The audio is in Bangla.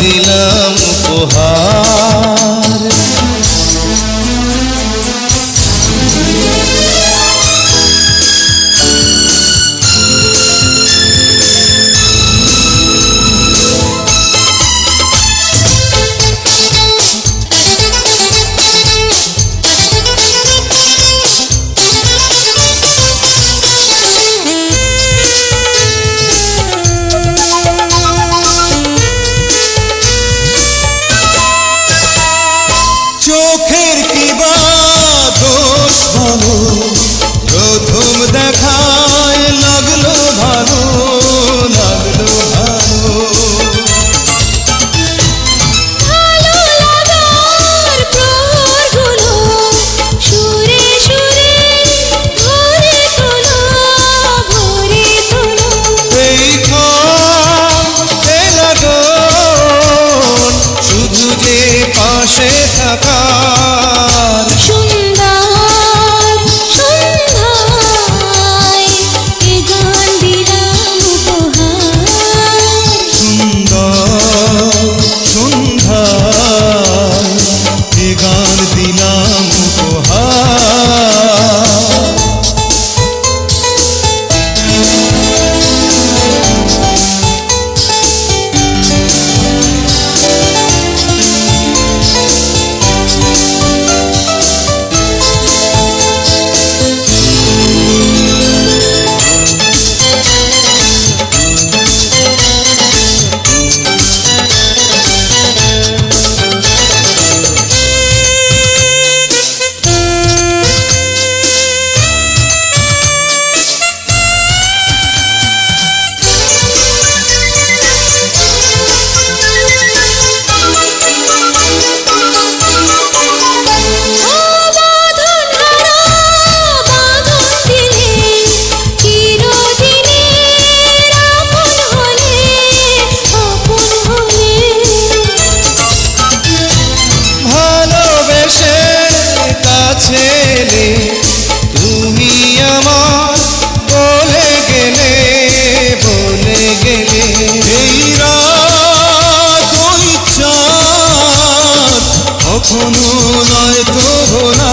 দিলাম উপহার। চোখের কি বা দোষ মানুষ গান ভালোবেসে কাছে তুমি আমার বলে গেলে বলে গেলে। এই রাত কখনো নয় তো না।